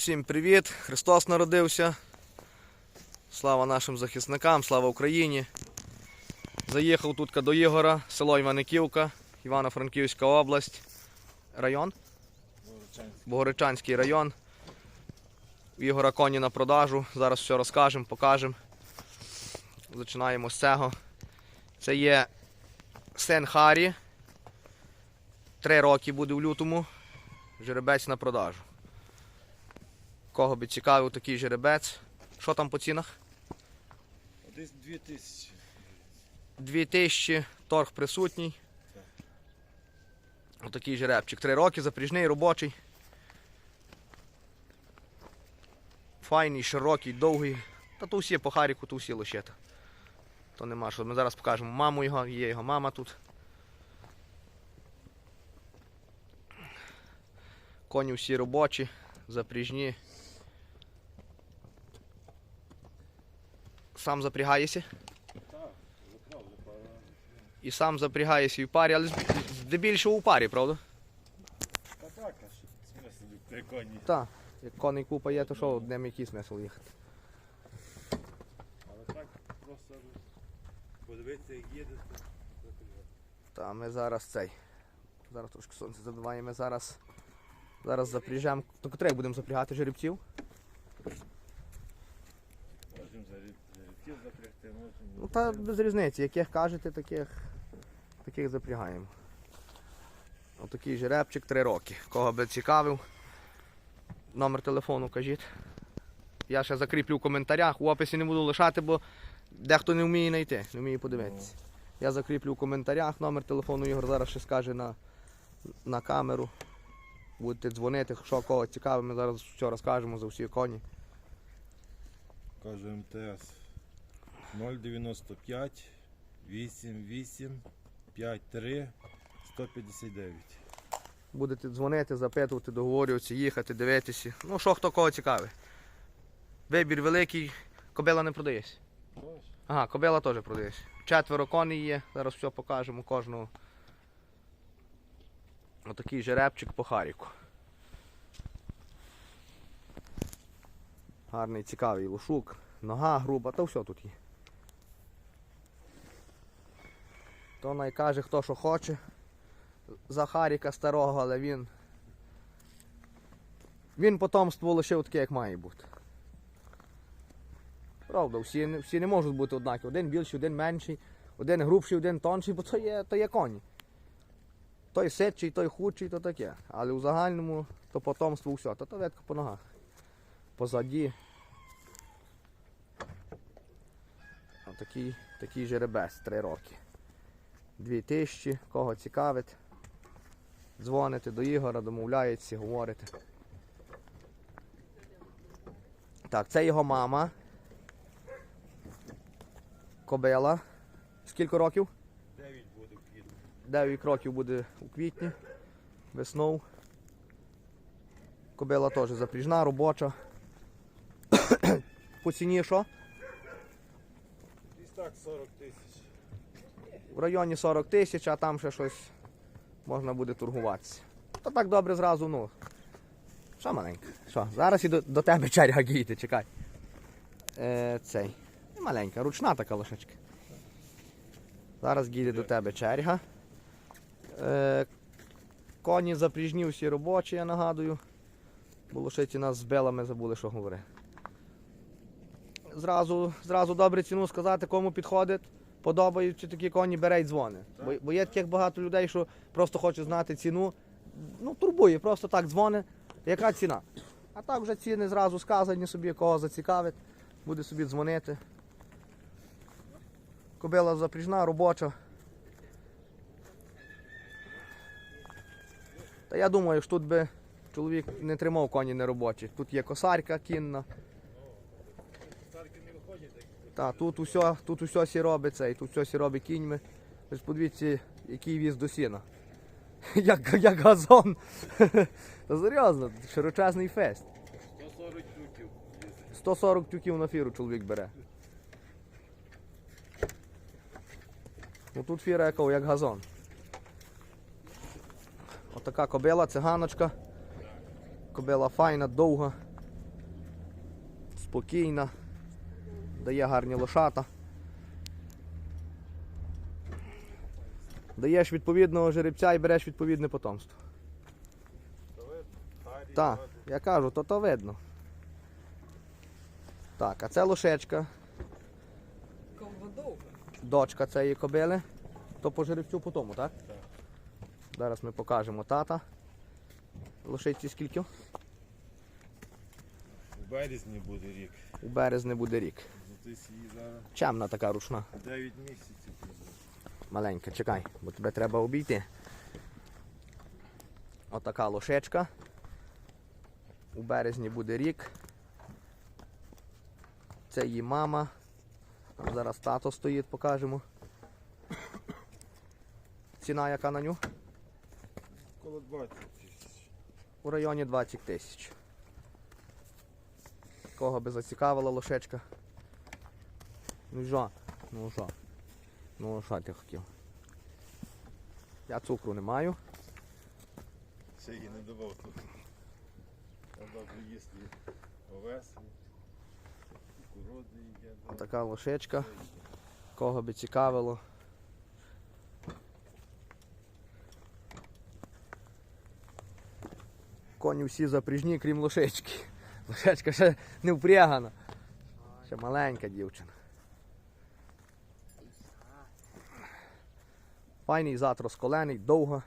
Всім привіт! Христос народився. Слава нашим захисникам, слава Україні. Заїхав тут до Ігора, село Іваниківка, Івано-Франківська область. Район? Богородчанський район. Ігора коні на продажу. Зараз все розкажемо, покажемо. Починаємо з цього. Це є син Харі. Три роки буде в лютому. Жеребець на продажу. Кого би цікавив такий жеребець. Що там по цінах? Десь 2000. 2000, торг присутній. Отакий жеребчик. Три роки, запряжний, робочий. Файний, широкий, довгий. Та то всі по харіку, то всі лощета. То нема що. Ми зараз покажемо маму його, є його мама тут. Коні всі робочі, запряжні. Сам запрягаєшся? Так. І сам запрягаєшся і в парі, але здебільшого у парі, правда? Та так, а смисл три коні. Так. Як коней купа є, то що одним який смисл їхати. Але так просто подивитися, як їде, то. Та ми зараз цей. Зараз трошки сонце забиває, ми зараз. Зараз запряжемо. То котрих будемо запрягати жеребців? Можемо жеребців запрягти. Ну та без різниці, яких кажете, таких, таких запрягаємо. Отакий жеребчик 3 роки. Кого би цікавив, номер телефону кажіть. Я ще закріплю в коментарях, у описі не буду лишати, бо дехто не вміє знайти, не вміє подивитися. Я закріплю в коментарях, номер телефону Ігор зараз ще скаже на, на камеру. Будете дзвонити, що кого цікавить, ми зараз все розкажемо за всі коні. Кажу МТС 095 88 53 159. Будете дзвонити, запитувати, договорюватися, їхати, дивитися. Ну, що хто кого цікавить. Вибір великий, кобила не продається. Ага, кобила теж продається. Четверо коней є, зараз все покажемо кожного. Отакий жеребчик по харіку. Гарний, цікавий лушук, нога груба, та все тут є. То найкаже хто що хоче. За Харіка старого, але він. Він потомство лишив таке, як має бути. Правда, всі, всі не можуть бути однакові. Один більший, один менший, один грубший, один тонший, бо то є, то є коні. Той ситчий, той худший, то таке. Але у загальному то потомство все. То то видко по ногах. Позаді. Отакий такий жеребець, три роки. Дві тисячі, кого цікавить. Дзвоните до Ігора, домовляєтеся, говорите. Так, це його мама. Кобила. Скільки років? 9 буде в квітні. 9 років буде у квітні. Весною. Кобила теж запряжна, робоча. По ціні що? Десь так 40 тисяч. В районі 40 тисяч, а там ще щось можна буде торгуватися. То так добре зразу, ну. Що маленька? Що? Зараз і до, до тебе черга гійти, чекай. Е, цей. Маленька, ручна така лошечка. Зараз гійде до тебе черга. Е, коні запряжні всі робочі, я нагадую. Бо лошиці нас збила, ми забули, що говорити. Зразу, зразу добре ціну сказати, кому підходить подобаються такі коні, бере дзвони. Бо, бо є таких багато людей, що просто хочуть знати ціну. Ну, турбує, просто так дзвони. Яка ціна? А так вже ціни зразу сказані собі, кого зацікавить, буде собі дзвонити. Кобила запряжна, робоча. Та я думаю, що тут би чоловік не тримав коні неробочі. Тут є косарка кінна. Старки не виходять, так Та, тут усе, тут усе сі робиться, і тут все сі робить кіньми. Ось подивіться, який віз до сіна. Як, як газон. Серйозно, широчезний фест. 140 тюків. 140 тюків на фіру чоловік бере. Ну тут фіра яка, як газон. Отака кобила, циганочка. Кобила файна, довга. спокійна, дає гарні лошата. Даєш відповідного жеребця і береш відповідне потомство. Так, я кажу, то то видно. Так, а це лошечка, дочка цієї кобили. То по жеребцю по тому, так? Так. Зараз ми покажемо тата. Лошиці скільки? У березні буде рік. У березні буде рік. Золотись її зараз Чемна така ручна. 9 місяців. Маленька, чекай, бо тебе треба обійти. Отака лошечка. У березні буде рік. Це її мама. Зараз тато стоїть, покажемо. Ціна яка на ню? Коло 20 тисяч. У районі 20 тисяч. Кого би зацікавила лошечка? Ну що? Ну що? Ну що ти хотів? Я цукру не маю. Ще її не давав тут. Там добре їсти овес, кукурузи є. Така лошечка. Кого би цікавило. Коні всі запряжні, крім лошечки. Лошечка ще не впрягана. Ще маленька дівчина. Файний зад розколений, довга,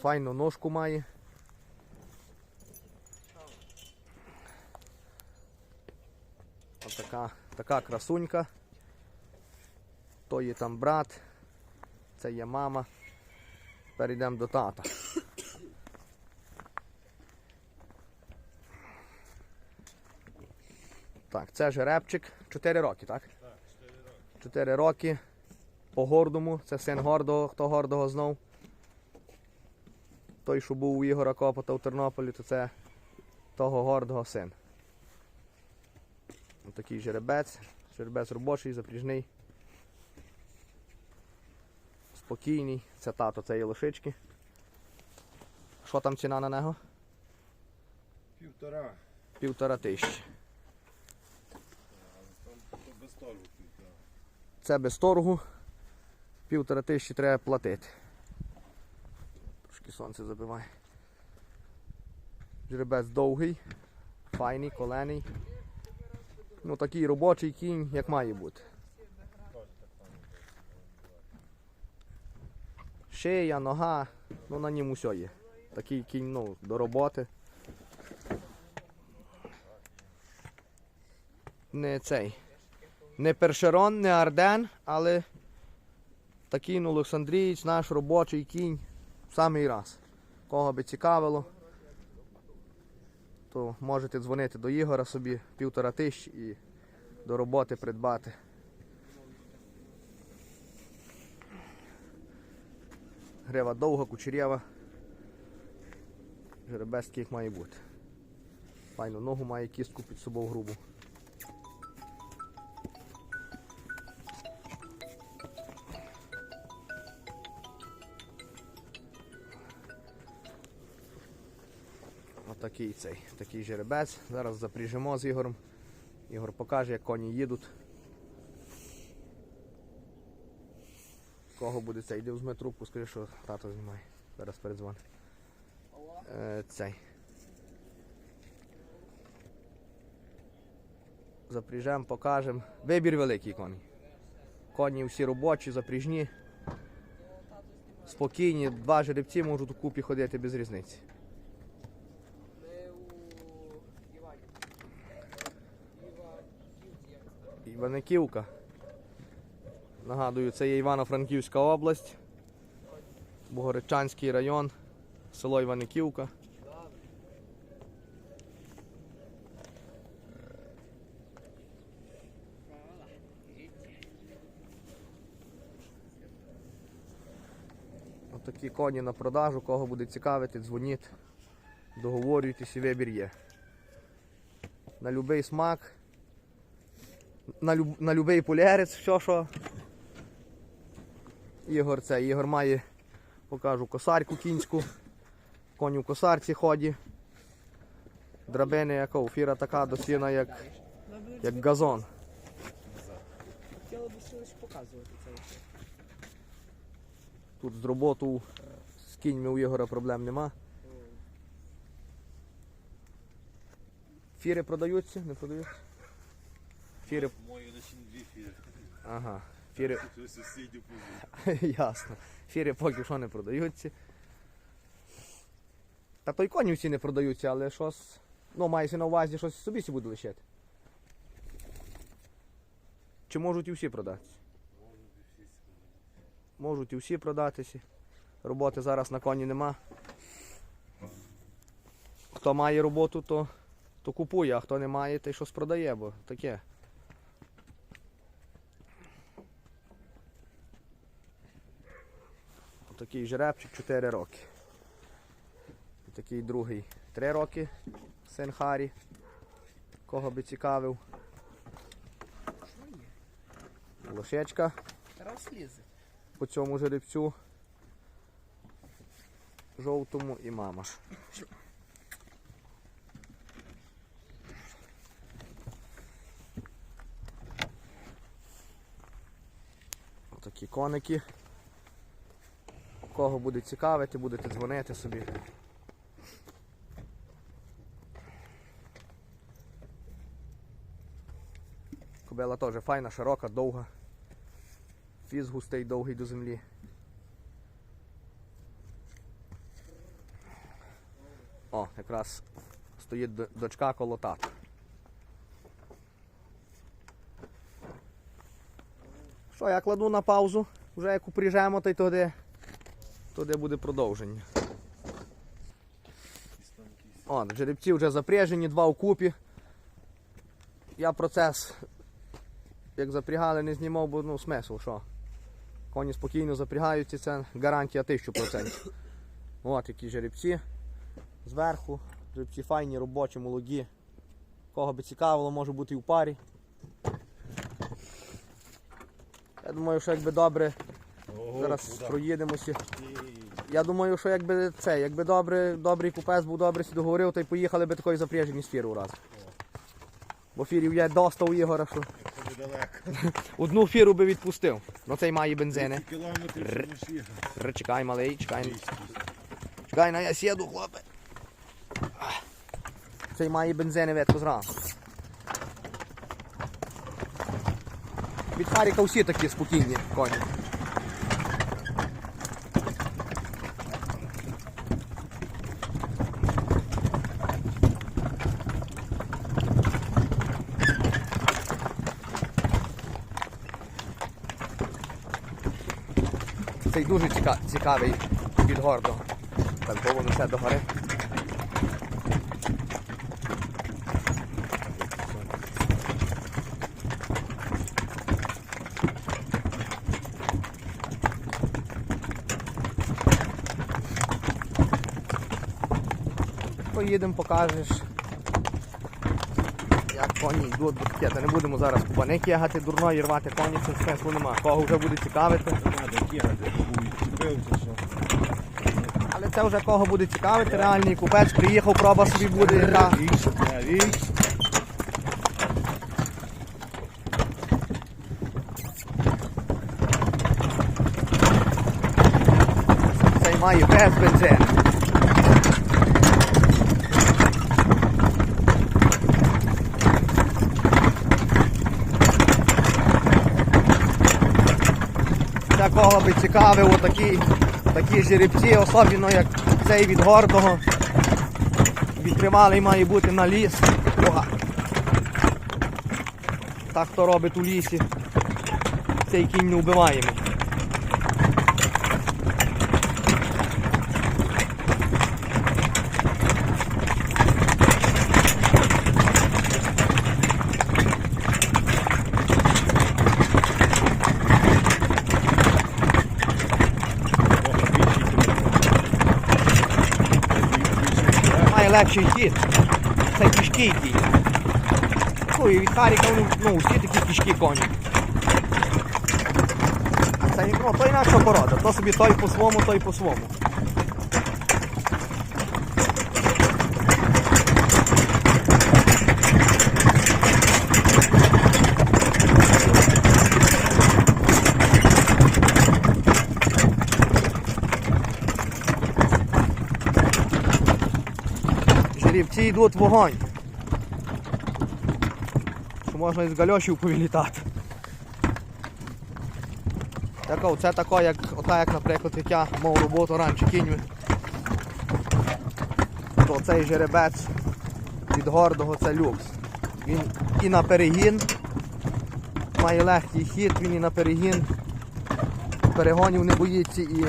файну ножку має. Отака така красунька. То є там брат, це є мама. Перейдемо до тата. Так, це жеребчик. 4 роки, так? Так, 4 роки. 4 роки. По гордому. Це син гордого, хто гордого знов. Той, що був у Ігора Копота в Тернополі, то це того гордого син. Ось Такий жеребець. Жеребець робочий, запряжний. Спокійний. Це тато цієї лошички. Що там ціна на нього? Півтора. Півтора тисячі. Це без торгу. Півтора тисячі треба платити. Трошки сонце забиває. Жеребець довгий, файний, колений. Ну такий робочий кінь, як має бути. Шия, нога, ну на ньому все є. Такий кінь ну, до роботи. Не цей. Не першерон, не арден, але такий ну, наш робочий кінь в самий раз. Кого би цікавило, то можете дзвонити до Ігора собі півтора тисячі і до роботи придбати. Грива довга, кучерєва. Жеребець такий, має бути. Файну ногу має кістку під собою грубу. Отакий цей, такий жеребець. Зараз запряжемо з Ігорем. Ігор покаже, як коні їдуть. Кого буде цей? Йди візьми трубку, скажи, що тато знімає. Зараз передзвони. Алло. Е, цей. Запряжемо, покажемо. Вибір великий коні. Коні всі робочі, знімає. спокійні, два жеребці можуть у купі ходити без різниці. Ми у Івані. Іванківці, як це? Іваниківка. Нагадую, це є Івано-Франківська область, Богородчанський район, село Іваниківка. Правила. Коні на продажу, кого буде цікавити, дзвоніть, договорюйтесь і вибір є. На будь-який смак, на, люб, на будь-який полірець, все що. Ігор це, Ігор має, покажу, косарку кінську. Коні в косарці ході. драбини яка, фіра така до сіна, як, як газон. Хотіли б ще показувати це. Тут з роботу з кіньми у Ігора проблем нема. Фіри продаються, не продаються? Фіри. Мої лише дві фіри. Ага. Фіри. Ясно. Фіри поки що не продаються. Та то й коні всі не продаються, але щось. Ну, мається на увазі, щось собі сі буде лишити. Чи можуть і всі продатися? Можуть і всі продатися. Роботи зараз на коні нема. Хто має роботу, то, то купує, а хто не має, то й щось продає, бо таке. Такий жеребчик 4 роки. І такий другий 3 роки. Син Харі. Кого би цікавив. Лошечка Раз лізе. по цьому жеребцю. Жовтому і мама. ж. Отакі коники. Кого буде цікавити, будете дзвонити собі. Кобила теж файна, широка, довга. Фіз густий, довгий до землі. О, якраз стоїть дочка коло тата. Що, я кладу на паузу, вже як упряжемо, то й туди, туди буде продовження. О, жеребці вже запряжені, два вкупі. Я процес, як запрягали, не знімав, бо ну смисл, що. Коні спокійно запрягаються, це гарантія 1000%. От які жеребці. Зверху. Жеребці файні, робочі, молоді. Кого би цікавило, може бути і в парі. Я думаю, що якби добре, зараз проїдемося. Я думаю, що якби це, якби добре, добрий купець був добре сі договорив, то й поїхали би такої запряжені з фіру раз. Бо фірів є доста у Ігора, що одну фіру би відпустив. Ну цей має бензини. Р- Р, Чекай, малий, чекай. Чекай, на я сіду, хлопе. Цей має бензини ветко зразу. Від Харіка всі такі спокійні коні. Цей дуже ціка- цікавий від гордого. Так, голову несе до гори. Поїдемо, покажеш. Як коні йдуть до таке. Не будемо зараз кубаник ягати, дурно і рвати коні, це смислу нема. Кого вже буде цікавити. Надо кігати, Але це вже кого буде цікавити, реальний купець приїхав, проба собі буде, яка цей має без бензин. Кого би цікавив, отакі такі жеребці, особливо як цей від гордого. Відкривалий має бути на ліс. О. Так хто робить у лісі. Цей кінь не вбиваємо. Легший хід. Це кішки йти. Ну від Харіка вони, ну, всі такі кішки коні. А це ну, то інакша порода. То собі той по своєму, той по своєму. Грібці йдуть вогонь. Що можна із гальошів повилітати. Тако, це тако, як, ота, як, наприклад, як я мав роботу раніше кіньми. То цей жеребець від гордого це люкс. Він і на перегін має легкий хід, він і на перегін перегонів не боїться і,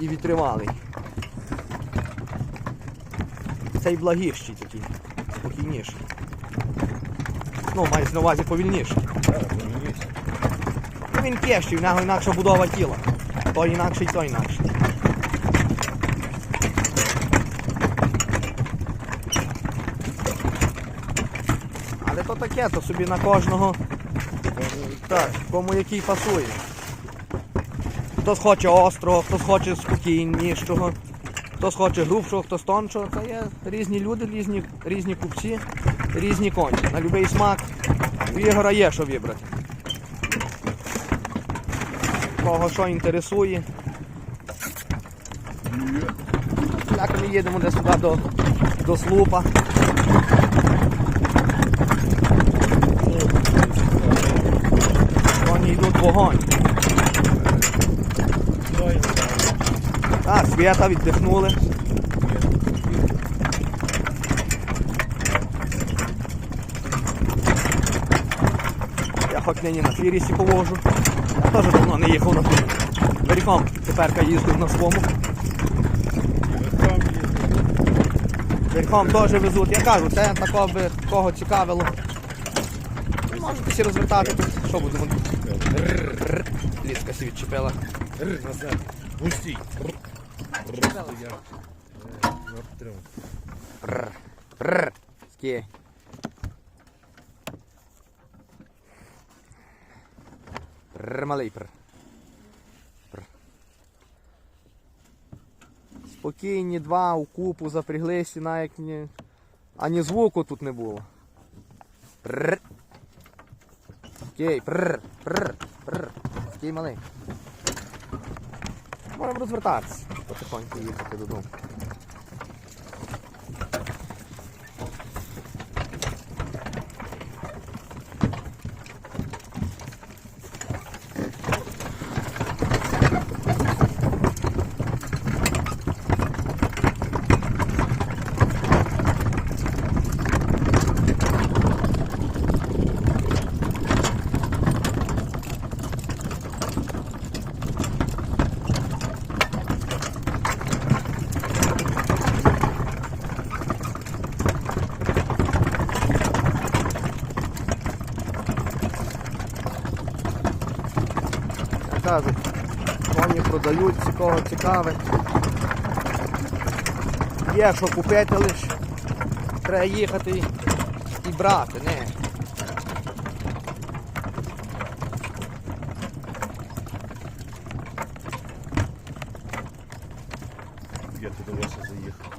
і витривалий. Цей благіший такий, спокійніший. Ну, мається на увазі повільніший. Ну, він п'єщий, в нього інакша будова тіла. Той інакший, той інакший. Але то таке, то собі на кожного. Так, кому який пасує. Хтось хоче острого, хтось хоче спокійнішого, хтось хоче грубшого, хтось тоншого. Це є різні люди, різні, різні купці, різні коні. На будь-який смак. У Ігора є що вибрати. Кого що інтересує. Як ми їдемо десь сюди до, до слупа. Коні йдуть вогонь. А, свята віддихнули. Я хоч нині на фірісі повожу. Я теж давно не їхав на фірі. Верхом тепер їздив на своєму. Верхом теж везуть. Я кажу, це такого би кого цікавило. Можете всі розвертати тут. Що будемо? Ліска сі відчепила. Назад. Пустій. Ски. Пррр, малий пррр. Пррр. Спокійні два у купу запряглися, навіть ні, ані звуку тут не було. Пррр. Окей, пррр, пррр, пррр. Окей, малий. Можемо розвертатися, потихоньку їхати додому. Як кажуть, коні продаються, кого цікавить. Є що купити лише. Треба їхати і, і брати, не. Я туди ваше заїхав.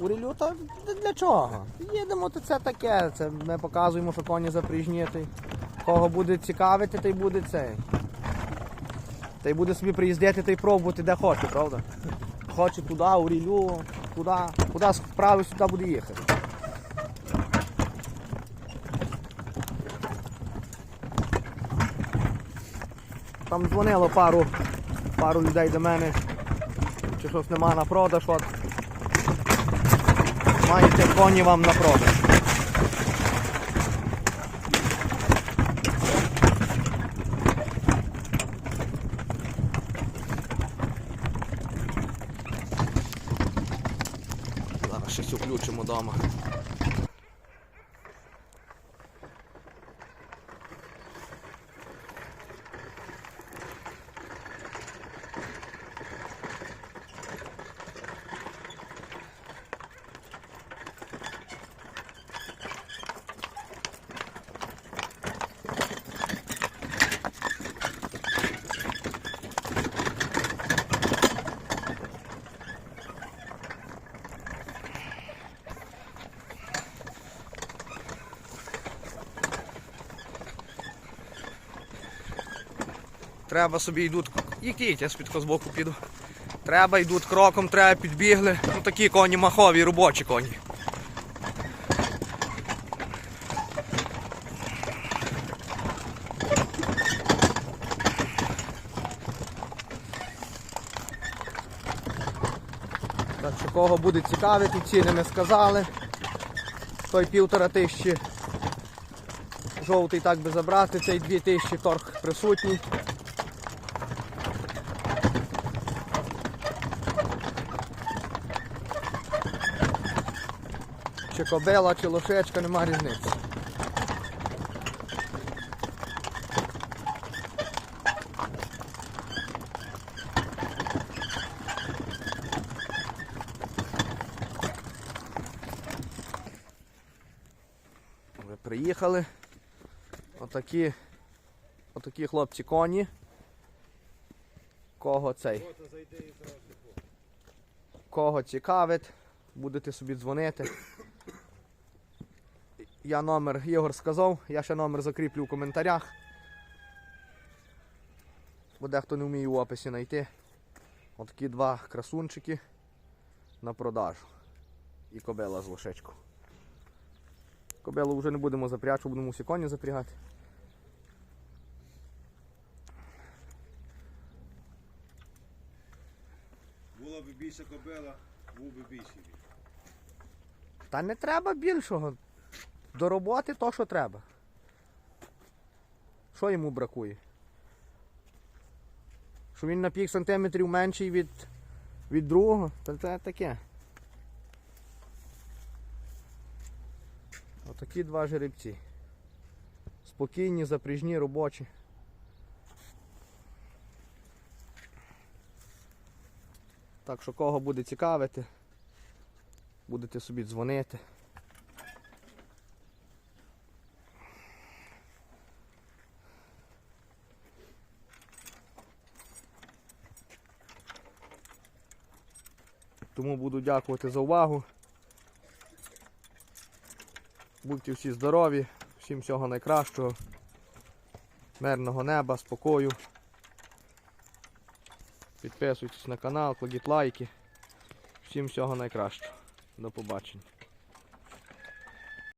У релю то для чого? Їдемо, то це таке. Це ми показуємо, що коні запріжні. то й Кого буде цікавити, той буде цей. Та й буде собі приїздити та й пробувати де хоче, правда? Хоче туди, у рілю, туди, куди справився, туди буде їхати. Там дзвонило пару, пару людей до мене, чи щось нема на продаж. От. Маєте коні вам на продаж. Зараз щось включимо вдома. Треба собі йдуть. Їдіть, я з-під збоку піду. Треба, йдуть кроком, треба підбігли. Ну такі коні махові, робочі коні. Так кого буде цікавити, ціни ми сказали. Той півтора тисячі. Жовтий так би забрати, цей дві тисячі торг присутній. Чи кобила, чи лошечка, нема різниці. Ви приїхали. Отакі, отакі хлопці коні. Кого цей? Кого цікавить, будете собі дзвонити. Я номер Ігор сказав, я ще номер закріплю в коментарях. Бо дехто не вміє в описі знайти. Отакі два красунчики на продажу. І кобила з лошечку. Кобилу вже не будемо запрягати, будемо всі коні запрягати. Була б більша кобила, був би більший. Та не треба більшого. До роботи то, що треба. Що йому бракує? Що він на пік сантиметрів менший від, від другого? Та це таке. Отакі два жеребці. Спокійні, запряжні, робочі. Так що кого буде цікавити, будете собі дзвонити. Тому буду дякувати за увагу. Будьте всі здорові, всім всього найкращого, мирного неба, спокою. Підписуйтесь на канал, кладіть лайки. Всім всього найкращого. До побачення.